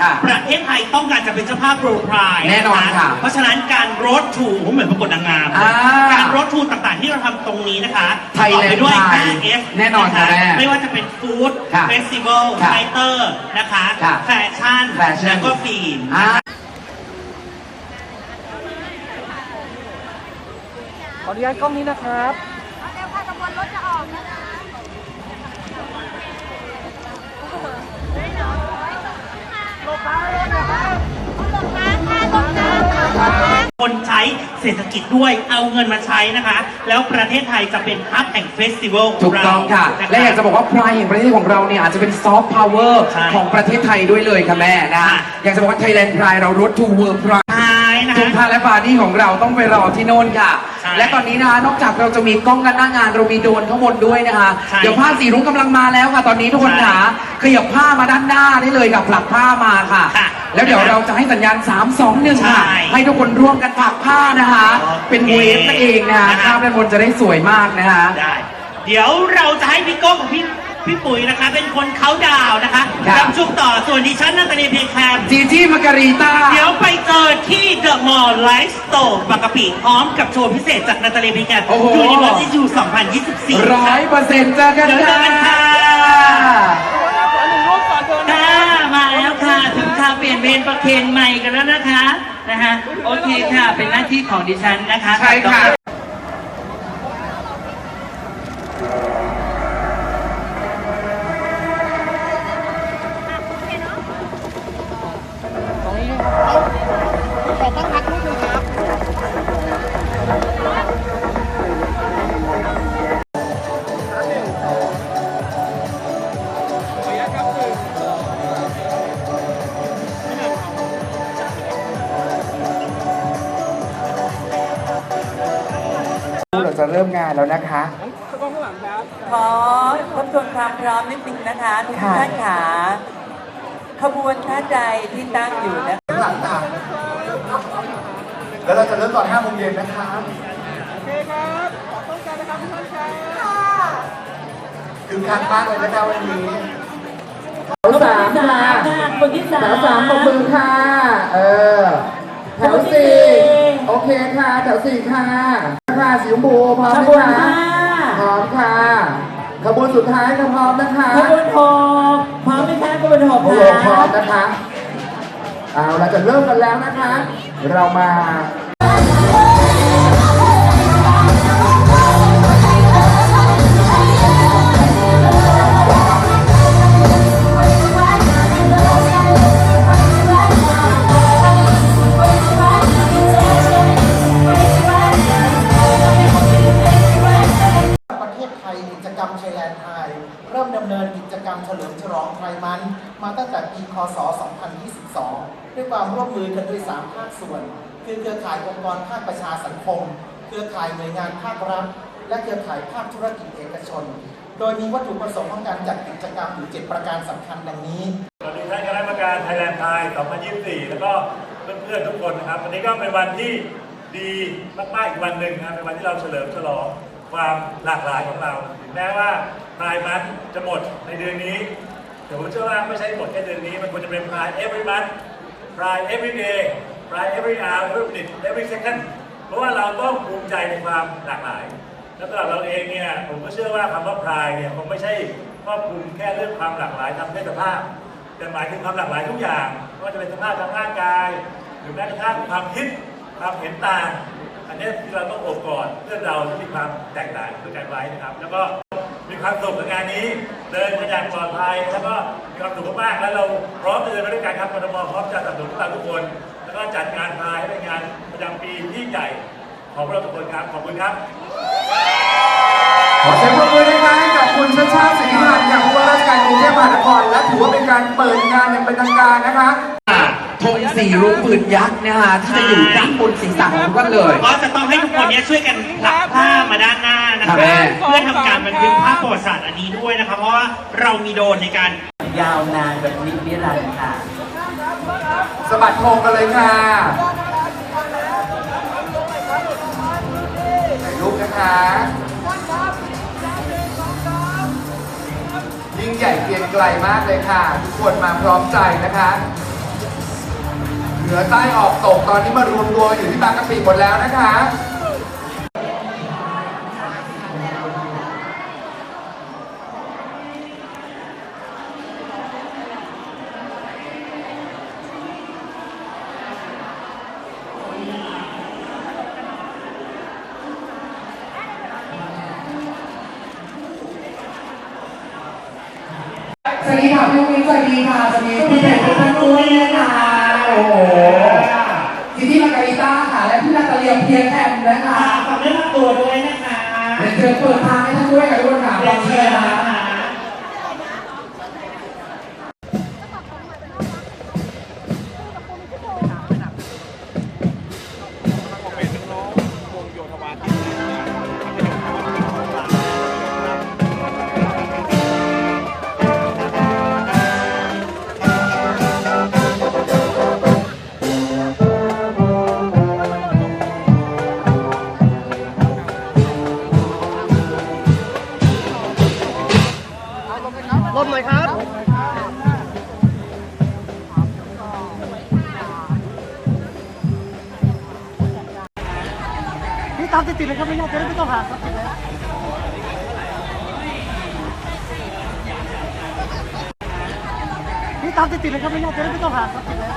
ค่ะประเทศไทยต้องการจะเป็นเจ้าภาพโปรไพร์แน่นอนค่ะเพราะฉะนั้นการรถทูเหมือนประกวดนางงามอ่าการรถทูต่างๆที่เราทำตรงนี้นะคะไทยประกอบไปด้วยแลนด์ไทย 5F แน่นอนค่ะะแม่ไม่ว่าจะเป็นฟู้ดค่ะเฟสติวัลค่ะไฟเตอร์นะคะค่ะแฟชั่นแฟชั่น แล้วก็ฟิล์ม อ่าขออนุญาตกล้องนี้นะครับ เอาเร็วค่ะขบวนรถจะออกนะคะ คนใช้เศรษฐกิจด้วยเอาเงินมาใช้นะคะ แล้วประเทศไทยจะเป็นฮับแห่งเฟสติวัลถูกต้องค่ะ และอยากจะบอกว่าพรายแห่งประเทศของเราเนี่ยอาจจะเป็นซอฟต์พาวเวอร์ใช่ของประเทศไทยด้วยเลยค่ะแม่นะค่ะอยากจะบอกว่าไทยแลนด์พรายเรารถทูเวิร์พราย ท้ายนะทุกคะท่านและบาร์ดี้ของเราต้องไปรอที่โน่นค่ะ ใช่และตอนนี้นะคะนอกจากเราจะมีกล้องกันหน้างานเรามีโดรนข้างบนด้วยนะคะ ใช่เดี๋ยวผ้าสีรุ้งกำลังมาแล้วค่ะ ตอนนี้ทุกคนใช่ขาขยับผ้ามาด้านหน้าได้เลยค่ะผลักผ้ามาค่ะ ค่ะแล้วเดี๋ยวเราจะให้สัญญาณ 3 2 1 ค่ะ ใช่ให้ทุกคนร่วมกันผลักผ้านะคะ โอเคเป็นเวฟนั่นเองนะคะนะคะ ภาพด้านบนจะได้สวยมากนะคะ ได้ เดี๋ยวเราจะให้พี่โก้กับพี่ พี่ปุ๋ยนะคะ เป็นคนเขาดาวน์นะคะครับทำช่วงต่อส่วนดิฉันนาตาลีเพลงแคมจีจี้มาการีต้า เดี๋ยวไปเจอที่เดอะมอลล์ไลฟ์สโตร์บางกะปิพร้อมกับโชว์พิเศษจากนาตาลีเพลงแคมโอ้โห ยูนิเวอร์ซิตี้2024ร้อยเปอร์เซ็นต์เจอกันเดี๋ยวเจอกันค่ะขอหนึ่งรูปก่อนเดินนะค่ะมาแล้วค่ะ ถึงค่ะเปลี่ยนเวรประเคนใหม่กันแล้วนะคะ นะฮะโอเคค่ะ เป็นหน้าที่ของดิฉันนะคะใช่ค่ะต จะเริ่มงานแล้วนะคะกล้องข้างหลังครับขอทบทวนความพร้อมนิดนึงนะคะทุกค่ะ ท่านขาขบวนท่านใดที่ตั้งอยู่นะคะหลังค่ะแล้วเราจะเริ่มตอน5โมงเย็นนะครับโอเคครับขอต้องการนะครับทุกท่านครับถึงคักมากเลยนะครับวันนี้สามค่ะคนที่สามแถวสามขอบคุณค่ะ เออ แถวสี่โอเคค่ะ แถวสี่ค่ะ ค่ะสีชมพูพร้อมขไหบมวนคะห้าพร้อมค่ะขบวนสุดท้ายค่ะพร้อมนะคะขบวนหกพร้อมไหมคะขบวนหกโอ้โหพร้อมค่ะนะคะ เอาเราจะเริ่มกันแล้วนะคะ เรามา มาตั้งแต่ปีคศ 2022 ด้วยความร่วมมือกันด้วย 3 ภาคส่วน คือเครือข่ายองค์กรภาคประชาสังคม เครือข่ายหน่วยงานภาครัฐ และเครือข่ายภาคธุรกิจเอกชน โดยมีวัตถุประสงค์ของการจัดกิจกรรมอยู่7ประการสำคัญดังนี้สวัสดีท่านคณะกรรมการไทยแลนด์ไทย 2024 แล้วก็เพื่อนๆทุกคนนะครับ วันนี้ก็เป็นวันที่ดีมากๆอีกวันหนึ่งนะครับเป็นวันที่เราเฉลิมฉลองความหลากหลายของเราถึงแม้ว่าพรายมันจะหมดในเดือนนี้ แต่ผมเชื่อว่าไม่ใช่หมดแค่เดือนนี้ มันควรจะเป็นพราย every month พราย every day พราย every hour every minute every second เพราะว่าเราต้องภูมิใจในความหลากหลาย แล้วสำหรับเราเองเนี่ยผมก็เชื่อว่าคำว่าพรายเนี่ยคงไม่ใช่ครอบคลุมแค่เรื่องความหลากหลายทางเพศสภาพ แต่หมายถึงความหลากหลายทุกอย่างไม่ว่าจะเป็นสภาพทางร่างกาย หรือแม้กระทั่งความคิดความเห็นต่างอันนี้ที่เราต้องอบกอดเพื่อนเราที่มีความแตกต่างด้วยกันไว้นะครับ แล้วก็ ความสุขกับงานนี้ เดินกันอย่างปลอดภัยแล้วก็มีความสุขมากๆแล้วเราพร้อมจะเดินไปด้วยกันครับกทมพร้อมจะสนับสนุนพวกเราทุกคน แล้วก็จัดงานพายให้เป็นงานประจำปีที่ใหญ่ของพวกเราทุกคนครับขอบคุณครับขอเสียงปรบมือนะคะให้กับคุณชาติชาติสิริพันธ์จากผู้ว่าราชการกรุงเทพมหานครและถือว่าเป็นการเปิดงานอย่างเป็นทางการนะคะธงสีรุ้งปืนยักษ์นะคะที่จะอยู่ด้านบนศีรษะของทุกท่านเลย ก็จะต้องให้ทุกคนเนี้ช่วยกันผลักผ้ามาด้านหน้า นะครัคะบแม่เพื่อทำการบันทึกภาพประวัติศาสตร์อันนี้ด้วยนะคะเพราะว่าเรามีโดรนในการยาวนานแบบนิมิรันดร์ค่ะสะบัดโครงกันเลยค่ะถ่ายรูปนะคะยิ่งใหญ่เกรียงไกลมากเลยค่ะ ทุกคนมาพร้อมใจนะคะเหนือใต้ออกตกตอนนี้มารวมตัวอยู่ที่บางกะปิหมดแล้วนะคะ สวัสดีค่ะพี่มิ้นสวัสดีค่ะสวัสดีคุณแม่ทุกท่านด้วยนะคะโอ้โหซิตี้มาการิต้าค่ะ และพี่นาตาเลียเพียงแอมนะคะฝากเนื้อฝากตัวด้วยนะคะเดี๋ยวเชิญเปิดทางให้ท่านด้วยค่ะทุกคนค่ะเรียนเชิญนะนะคะ ตามติดๆเลยครับไม่ยากจะได้ไม่ต้องหาครับติดแล้วพี่ตามติดๆเลยครับไม่ยากจะได้ไม่ต้องหาครับติดแล้ว